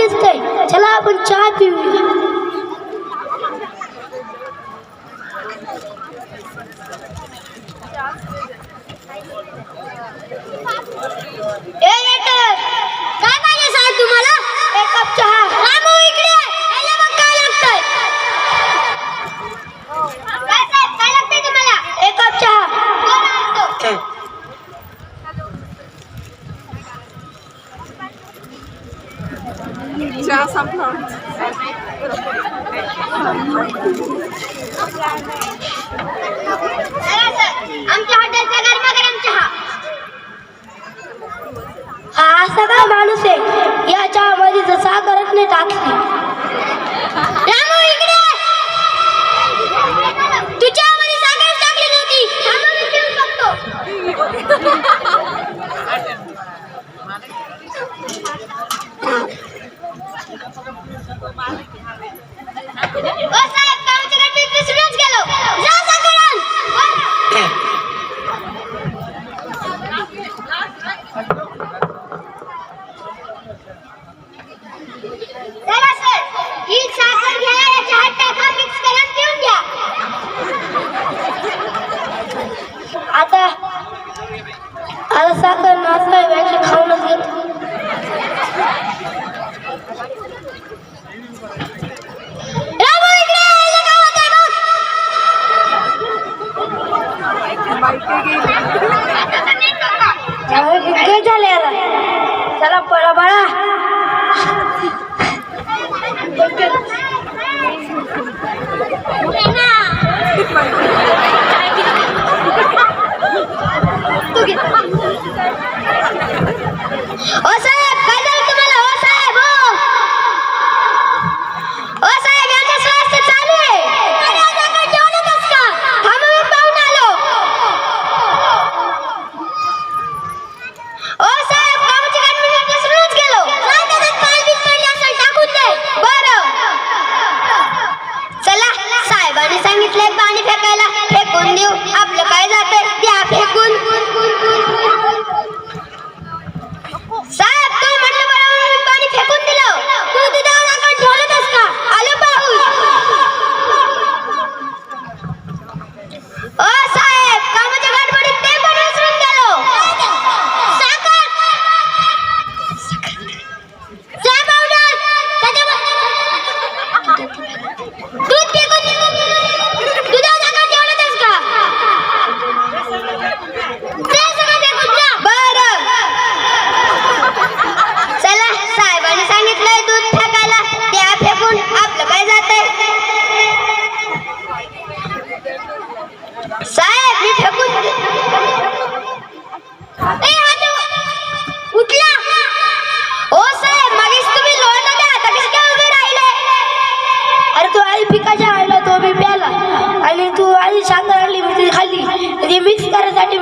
दिसतंय. चला आपण चहा पिऊया. ए चहा संपला हा सगळा माणूस आहे. याच्या चहामध्ये जर साखरच नाही. टाकली आता आता साखर नाचता वेळ खाऊनच घेतो झाले आता. चला पळा पळा आपल्यात पाणी फेक पिकाच्या आणला तो मी प्याला. आणि तू आधी सांगा आणली मी खाली. म्हणजे ते मिक्स करायसाठी